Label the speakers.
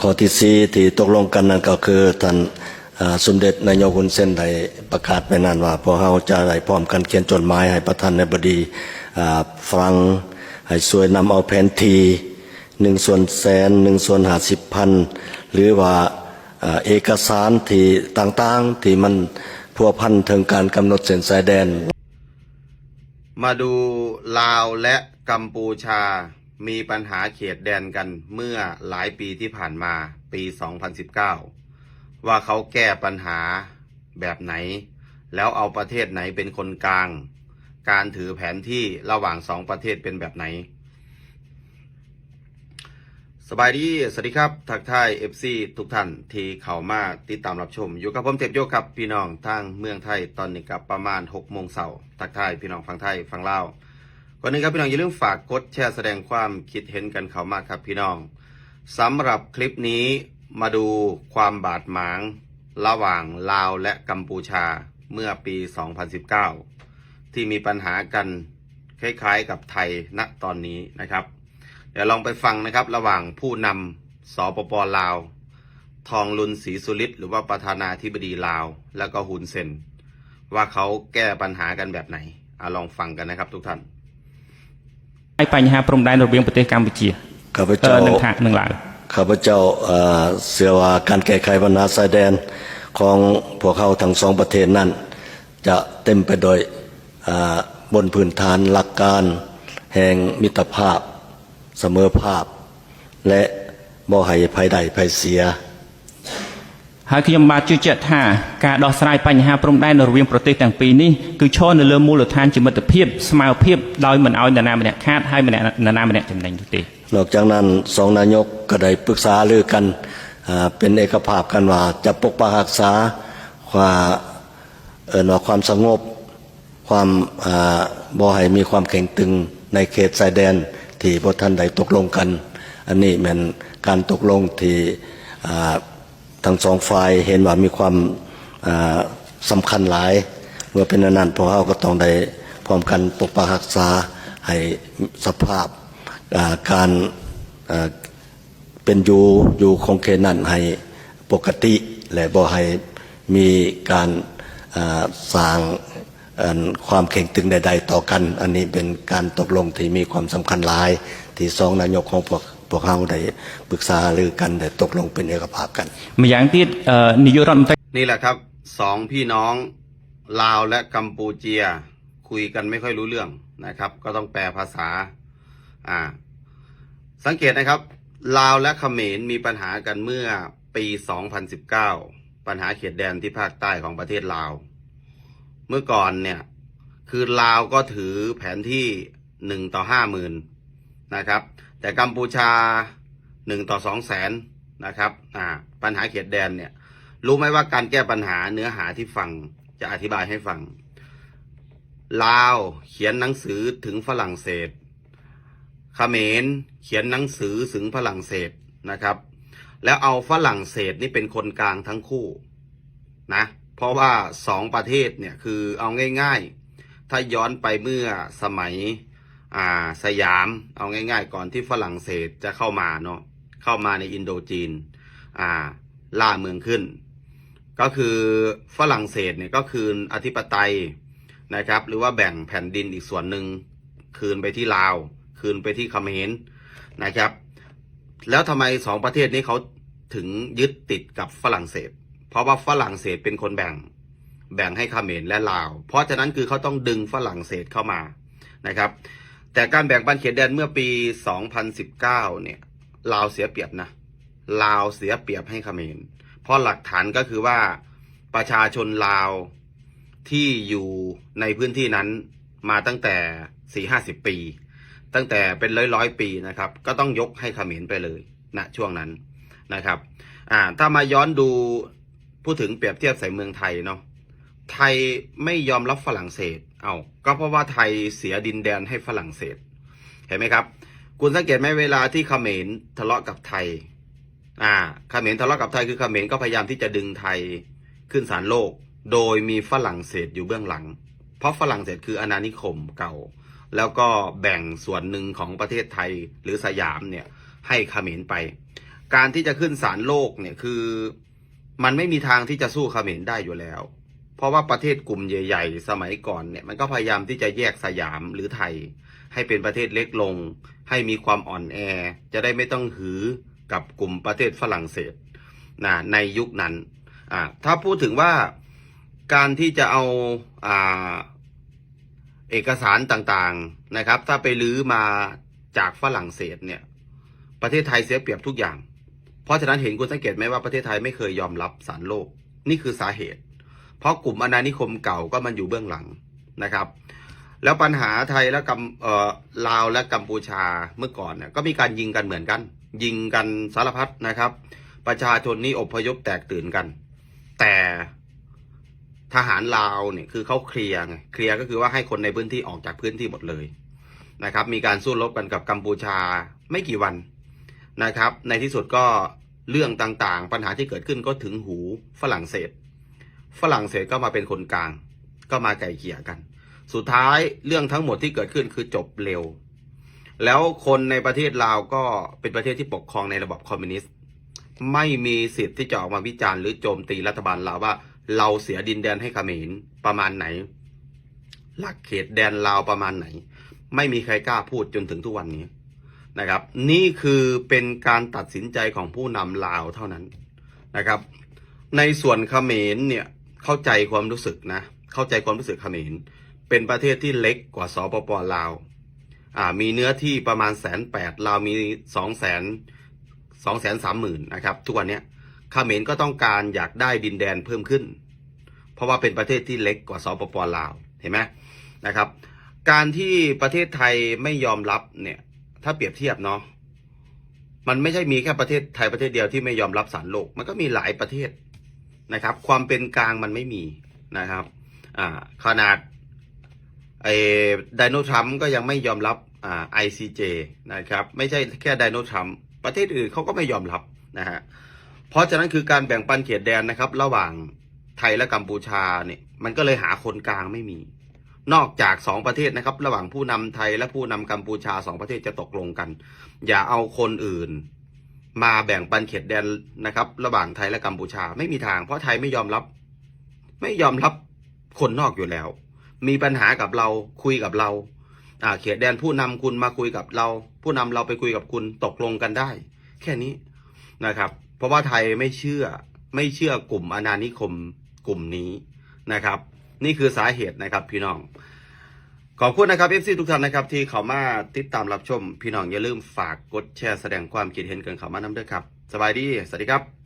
Speaker 1: ข้อที่สี่ที่ตกลงกันนั่นก็คือท่านอ่าสมเด็จนายกฮุนเซนได้ประกาศไปนั่นว่าพวกเราจะได้พร้อมกันเขียนจดหมายให้ประธานในบดีอ่าฝรั่งให้ช่วยนำเอาแผนทีหนึ่งส่วนแสนหนึ่งส่วนห้าสิบพันหรือว่าอ่าเอกสารที่ต่างๆที่มันพัวพันถึงการกำหนดเส้นสายแดน
Speaker 2: มาดูลาวและกัมพูชา มีปัญหาเขตแดนกันเมื่อหลายปีที่ผ่านมาปี 2019 ว่าเขาแก้ปัญหาแบบไหน แล้วเอาประเทศไหนเป็นคนกลาง การถือแผนที่ระหว่างสองประเทศเป็นแบบไหน สบายดี สวัสดีครับ ทักทาย FC ทุกท่านที่เข้ามาติดตามรับชม อยู่กับผมเจ็บโยกครับพี่น้องทางเมืองไทยตอนนี้กับประมาณ6โมงเช้าทักทายพี่น้องฟังไทยฟังลาว ก่อนนึงครับพี่น้องอย่าลืมฝากกดแชร์แสดงความคิดเห็นกันเขามากครับพี่น้องสำหรับคลิปนี้มาดูความบาดหมาง ระหว่างลาวและกัมพูชาเมื่อปี 2019 ที่มีปัญหากันคล้ายๆกับไทยณตอนนี้นะครับ เดี๋ยวลองไปฟังนะครับระหว่างผู้นำสปปลาว ทองลุนศรีสุริตหรือว่าประธานาธิบดีลาว แล้วก็ฮุนเซนว่าเขาแก้ปัญหากันแบบไหนอลองฟังกันนะครับทุกท่าน
Speaker 3: ไห้ปัญหาพรุงได้ระเบียงประเทศกัมพูชี
Speaker 1: ข้าพเจ้า
Speaker 3: หนึ่งทางหนึ่งหลัง
Speaker 1: ข้าพเจ้าเสียว่าการแก้ไขปัญหาชายแดนของพวกเขาทั้งสองประเทศนั้น จะเต็มไปโดยบนพื้นฐานหลักการแห่งมิตรภาพเสมอภาพ และบ่ให้ภัยใดภัยเสีย
Speaker 3: หากยมบาาจุเจตหาการดอสายปัญหาปรุงได้ในระเบียงประเทต่งปีนี้คือชนในเรื่องมูลฐานจิมตเพียบสมาเพียบลอยมันเอาในนามเนี่ยคาดให้มันนานามเนี่ยจำแนงทุกที
Speaker 1: นอกจากนั้นสองนายกก็ได้ปรึกษาเรือกันเป็นเอกภาพกันว่าจะปกปักรักษาความเออความสงบความบ่ให้มีความแข็งตึงในเขตชายแดนที่พวกท่านได้ตกลงกัน อันนี้เป็นการตกลงที่ ทั้งสองฝ่ายเห็นว่ามีความอ่าสำคัญหลาย เมื่อเป็นอันนั้นพวกเราก็ต้องได้พร้อมกันปกปักรักษาให้สภาพาการาเป็นอยู่อยู่ของเขตนั้นให้ปกติ และบ่ให้มีการาสร้างความแข็งตึงใด ๆ ต่อกัน อันนี้เป็นการตกลงที่มีความสำคัญหลาย ที่สองนายกของพวก พวกเขาได้ปรึกษาหรือกันได้ตกลงเป็นเอกภาพกัน
Speaker 3: มาอย่างที่นิยรัม
Speaker 2: นี่แหละครับสองพี่น้องลาวและกัมพูเจียคุยกันไม่ค่อยรู้เรื่องนะครับ ก็ต้องแปลภาษาอ่าสังเกตนะครับ ลาวและเขมรมีปัญหากันเมื่อปี 2019 ปัญหาเขตแดนที่ภาคใต้ของประเทศลาว เมื่อก่อนเนี่ย คือลาวก็ถือแผนที่ 1 ต่อ 50,000 นะครับ แต่กัมพูชาหนึ่งต่อสองแสนนะครับอ่าปัญหาเขตแดนเนี่ย รู้ไหมว่าการแก้ปัญหาเนื้อหาที่ฟังจะอธิบายให้ฟัง ลาวเขียนหนังสือถึงฝรั่งเศสเขมรเขียนหนังสือถึงฝรั่งเศสนะครับ แล้วเอาฝรั่งเศสนี่เป็นคนกลางทั้งคู่นะเพราะว่าสองประเทศเนี่ยคือเอาง่าย ๆ ถ้าย้อนไปเมื่อสมัย อ่าสยามเอาง่ายๆ ก่อนที่ฝรั่งเศสจะเข้ามาเนาะเข้ามาในอินโดจีนอ่าล่าเมืองขึ้น ก็คือฝรั่งเศสเนี่ยก็คืนอธิปไตยนะครับ หรือว่าแบ่งแผ่นดินอีกส่วนหนึ่งคืนไปที่ลาว คืนไปที่เขมรนะครับ แล้วทำไมสองประเทศนี้เขาถึงยึดติดกับฝรั่งเศส เพราะว่าฝรั่งเศสเป็นคนแบ่งแบ่งให้เขมรและลาว เพราะฉะนั้นคือเขาต้องดึงฝรั่งเศสเข้ามานะครับ แต่การแบ่งปันเขตแดนเมื่อปี 2019 เนี่ยลาวเสียเปรียบนะลาวเสียเปรียบให้เขมรเพราะหลักฐานก็คือว่าประชาชนลาวที่อยู่ในพื้นที่นั้นมาตั้งแต่สี่ห้าสิบปี ตั้งแต่เป็นร้อยร้อยปีนะครับ ก็ต้องยกให้เขมรไปเลยนะช่วงนั้นนะครับอ่าถ้ามาย้อนดูพูดถึงเปรียบเทียบใส่เมืองไทยเนาะไทยไม่ยอมรับฝรั่งเศส เอาก็เพราะว่าไทยเสียดินแดนให้ฝรั่งเศส เห็นไหมครับ คุณสังเกตไหมเวลาที่เขมรทะเลาะกับไทย อ่าเขมรทะเลาะกับไทยคือเขมรก็พยายามที่จะดึงไทยขึ้นศาลโลก โดยมีฝรั่งเศสอยู่เบื้องหลัง เพราะฝรั่งเศสคืออาณานิคมเก่า แล้วก็แบ่งส่วนหนึ่งของประเทศไทยหรือสยามเนี่ยให้เขมรไป การที่จะขึ้นศาลโลกเนี่ยคือ มันไม่มีทางที่จะสู้เขมรได้อยู่แล้ว เพราะว่าประเทศกลุ่มใหญ่ ๆ สมัยก่อนเนี่ยมันก็พยายามที่จะแยกสยามหรือไทย ให้เป็นประเทศเล็กลง ให้มีความอ่อนแอ จะได้ไม่ต้องหือกับกลุ่มประเทศฝรั่งเศสนะในยุคนั้นอ่าถ้าพูดถึงว่าการที่จะเอาอ่าเอกสารต่างๆนะครับ ถ้าไปลื้อมาจากฝรั่งเศสเนี่ยประเทศไทยเสียเปรียบทุกอย่าง เพราะฉะนั้นเห็นคุณสังเกตไหมว่าประเทศไทยไม่เคยยอมรับสารโลก นี่คือสาเหตุ เพราะกลุ่มอาณานิคมเก่าก็มันอยู่เบื้องหลังนะครับ แล้วปัญหาไทยและกัมเอ่อลาวและกัมพูชาเมื่อก่อนเนี่ยก็มีการยิงกันเหมือนกัน ยิงกันสารพัดนะครับ ประชาชนนี่อพยพแตกตื่นกัน แต่ทหารลาวเนี่ยคือเขาเคลียร์ไงเคลียร์ก็คือว่าให้คนในพื้นที่ออกจากพื้นที่หมดเลยนะครับ มีการสู้รบกันกับกัมพูชาไม่กี่วันนะครับ ในที่สุดก็เรื่องต่างๆ ปัญหาที่เกิดขึ้นก็ถึงหูฝรั่งเศส ฝรั่งเศสก็มาเป็นคนกลาง ก็มาไกลเกี่ยกัน สุดท้ายเรื่องทั้งหมดที่เกิดขึ้นคือจบเร็ว แล้วคนในประเทศลาวก็เป็นประเทศที่ปกครองในระบบคอมมิวนิสต์ไม่มีสิทธิ์ที่จะออกมาวิจารณ์หรือโจมตีรัฐบาลลาวว่า เราเสียดินแดนให้เขมรประมาณไหน หลักเขตแดนลาวประมาณไหน ไม่มีใครกล้าพูดจนถึงทุกวันนี้นะครับ นี่คือเป็นการตัดสินใจของผู้นำลาวเท่านั้นนะครับ ในส่วนเขมรเนี่ย เข้าใจความรู้สึกนะ เข้าใจความรู้สึกเขมรเป็นประเทศที่เล็กกว่าสปปลาวอ่ามีเนื้อที่ประมาณแสนแปดลาวมีสองแสนสองแสนสามหมื่นนะครับ ทุกวันนี้เขมรก็ต้องการอยากได้ดินแดนเพิ่มขึ้น เพราะว่าเป็นประเทศที่เล็กกว่าสปปลาวเห็นไหมนะครับ การที่ประเทศไทยไม่ยอมรับเนี่ย ถ้าเปรียบเทียบเนาะมันไม่ใช่มีแค่ประเทศไทยประเทศเดียวที่ไม่ยอมรับสารโลก มันก็มีหลายประเทศ นะครับ ความเป็นกลางมันไม่มีนะครับอ่าขนาดไอ้ไดโนทรัมก็ยังไม่ยอมรับอ่า ICJ นะครับ ไม่ใช่แค่ไดโนทรัมป์ประเทศอื่นเขาก็ไม่ยอมรับนะฮะเพราะฉะนั้นคือการแบ่งปันเขตแดนนะครับ ระหว่างไทยและกัมพูชาเนี่ยมันก็เลยหาคนกลางไม่มี นอกจากสองประเทศนะครับ ระหว่างผู้นำไทยและผู้นำกัมพูชาสองประเทศจะตกลงกัน อย่าเอาคนอื่น มาแบ่งปันเขตแดนนะครับ ระหว่างไทยและกัมพูชาไม่มีทาง เพราะไทยไม่ยอมรับ ไม่ยอมรับคนนอกอยู่แล้ว มีปัญหากับเราคุยกับเราอ่าเขตแดนผู้นำคุณมาคุยกับเรา ผู้นำเราไปคุยกับคุณตกลงกันได้ แค่นี้นะครับ เพราะว่าไทยไม่เชื่อไม่เชื่อกลุ่มอาณานิคมกลุ่มนี้นะครับ นี่คือสาเหตุนะครับพี่น้อง ขอบคุณนะครับเอฟซีทุกท่านนะครับที่เข้ามาติดตามรับชม พี่น้องอย่าลืมฝากกดแชร์แสดงความคิดเห็นกันเข้ามานำด้วยครับ สบายดี สวัสดีครับ